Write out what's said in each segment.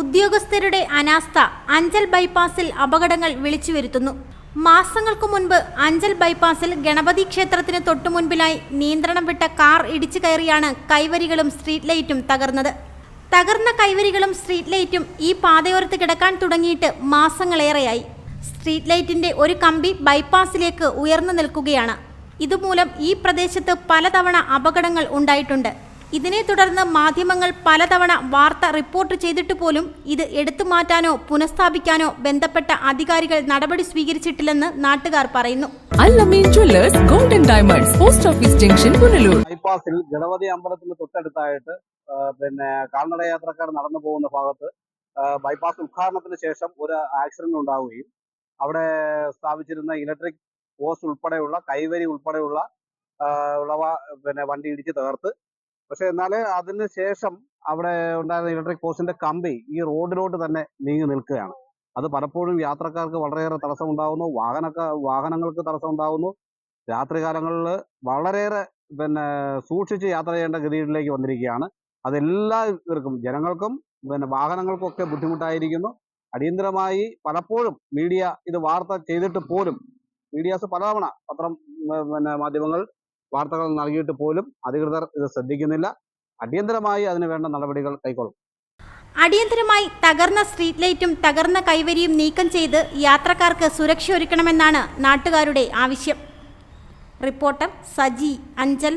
ഉദ്യോഗസ്ഥരുടെ അനാസ്ഥ അഞ്ചൽ ബൈപ്പാസിൽ അപകടങ്ങൾ വിളിച്ചു വരുത്തുന്നു മാസങ്ങൾക്കു മുൻപ് അഞ്ചൽ ബൈപ്പാസിൽ ഗണപതി ക്ഷേത്രത്തിന് തൊട്ടുമുൻപിലായി നിയന്ത്രണം വിട്ട കാർ ഇടിച്ചു കയറിയാണ് കൈവരികളും സ്ട്രീറ്റ് ലൈറ്റും തകർന്നത്. തകർന്ന കൈവരികളും സ്ട്രീറ്റ് ലൈറ്റും ഈ പാതയോരത്ത് കിടക്കാൻ തുടങ്ങിയിട്ട് മാസങ്ങളേറെയായി. സ്ട്രീറ്റ് ലൈറ്റിന്റെ ഒരു കമ്പി ബൈപ്പാസിലേക്ക് ഉയർന്നു നിൽക്കുകയാണ്. ഇതുമൂലം ഈ പ്രദേശത്ത് പലതവണ അപകടങ്ങൾ ഉണ്ടായിട്ടുണ്ട്. ഇതിനെ തുടർന്ന് മാധ്യമങ്ങൾ പലതവണ വാർത്ത റിപ്പോർട്ട് ചെയ്തിട്ട് പോലും ഇത് എടുത്തു മാറ്റാനോ പുനഃസ്ഥാപിക്കാനോ ബന്ധപ്പെട്ട അധികാരികൾ നടപടി സ്വീകരിച്ചിട്ടില്ലെന്ന് നാട്ടുകാർ പറയുന്നു. Golden diamonds post office junction Punalur ബൈപ്പാസിൽ Ganapathi അമ്പലത്തിന് തൊട്ടടുത്തായിട്ട് പിന്നെ കാൽനട യാത്രക്കാർ നടന്നു പോകുന്ന ഭാഗത്ത് ബൈപ്പാസ് ഉദ്ഘാടനത്തിന് ശേഷം ഒരു ആക്സിഡന്റ് ഉണ്ടാവുകയും അവിടെ സ്ഥാപിച്ചിരുന്ന ഇലക്ട്രിക് പോസ്റ്റ് ഉൾപ്പെടെയുള്ള കൈവരി ഉൾപ്പെടെയുള്ള ഉള്ളവ പിന്നെ വണ്ടി ഇടിച്ച് തകർത്ത് പക്ഷെ എന്നാൽ അതിന് ശേഷം അവിടെ ഉണ്ടായിരുന്ന ഇലക്ട്രിക് പോസ്റ്റിന്റെ കമ്പി ഈ റോഡിലോട്ട് തന്നെ നീങ്ങി നിൽക്കുകയാണ്. അത് പലപ്പോഴും യാത്രക്കാർക്ക് വളരെയേറെ തടസ്സം ഉണ്ടാകുന്നു വാഹനക്ക വാഹനങ്ങൾക്ക് തടസ്സം ഉണ്ടാകുന്നു രാത്രികാലങ്ങളിൽ വളരെയേറെ പിന്നെ സൂക്ഷിച്ച് യാത്ര ചെയ്യേണ്ട ഗതിയിലേക്ക് വന്നിരിക്കുകയാണ്. അതെല്ലാവർക്കും ജനങ്ങൾക്കും പിന്നെ വാഹനങ്ങൾക്കും ഒക്കെ ബുദ്ധിമുട്ടായിരിക്കുന്നു. അടിയന്തരമായി പലപ്പോഴും മീഡിയ ഇത് വാർത്ത ചെയ്തിട്ട് പോലും മീഡിയാസ് പലതവണ പത്രം പിന്നെ മാധ്യമങ്ങൾ വാർത്തകൾ നൽകിയിട്ട് പോലും അധികൃതർ ഇത് ശ്രദ്ധിക്കുന്നില്ല. അടിയന്തരമായി അതിന് വേണ്ട നടപടികൾ കൈക്കൊള്ളും അടിയന്തരമായി തകർന്ന സ്ട്രീറ്റ് ലൈറ്റും തകർന്ന കൈവരിയും നീക്കം ചെയ്ത് യാത്രക്കാർക്ക് സുരക്ഷ ഒരുക്കണമെന്നാണ് നാട്ടുകാരുടെ ആവശ്യം. റിപ്പോർട്ടർ സജി അഞ്ചൽ.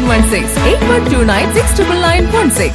916 8129 6996.